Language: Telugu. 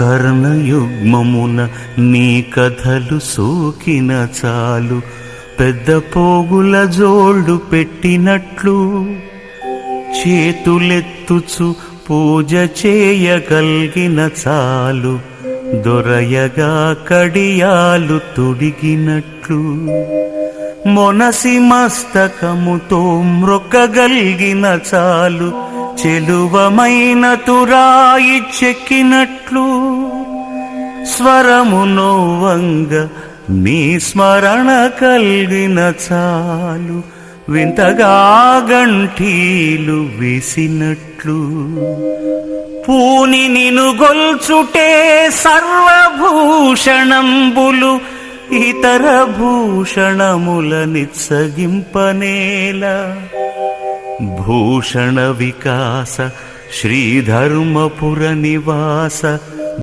కర్ణయుగ్మమున నీ కథలు సోకిన చాలు. పెద్ద పోగుల జోళ్ళు పెట్టినట్లు చేతులెత్తుచు పూజ చేయగలిగిన చాలు. దొరయగా కడియాలు తుడిగినట్లు మొనసి మస్తకముతో మ్రొక్కగలిగిన చాలు. చెలువమైన తురాయి చెక్కినట్లు స్వరమును వంగ నీ స్మరణ కలిగిన చాలు. వింతగా గంఠీలు వేసినట్లు. పూని నిను గొల్చుటే సర్వభూషణంబులు ఇతర భూషణముల నిత్సగింపనేల. భూషణ వికాస శ్రీధర్మపుర నివాస